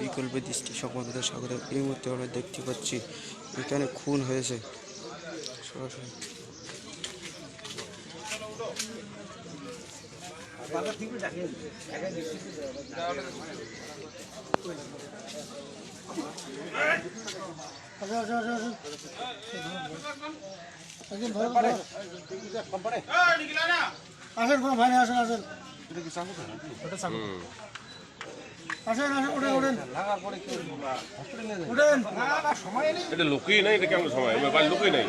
বিকল্প দৃষ্টি সংবাদদাতা স্বাগত এই মুহূর্তে আমরা দেখতে পাচ্ছি এখানে খুন হয়েছে। সরাসরি। আসেন কোনো ভাই আসেন আসেন আসেন আসেন ওঠেন ওঠেন ওঠেন এটা লোকই নাই এটা কেমন সময়? আমার বাড়ির লোকই নাই।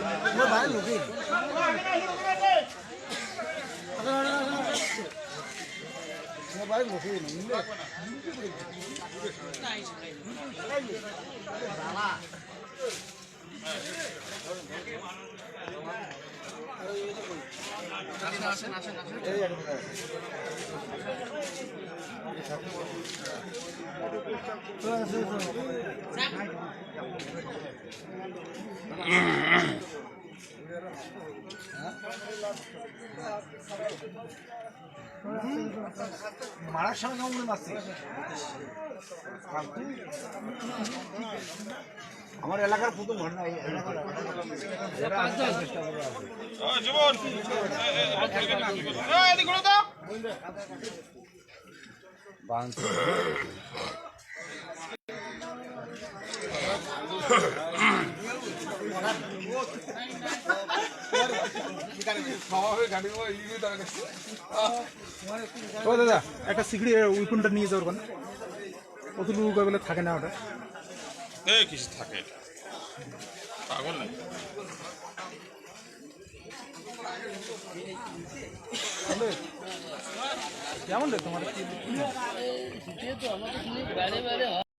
মারার সময় কেমন আমার এলাকার প্রথম ঘটনা জীবন ও দাদা একটা সিগড়ি উইপুনটা নিয়ে যাওয়ার কোন অতটুকু বলে থাকে না ওটা? কিছু থাকে। এটা পাগল নাকি? কেমন রে তোমার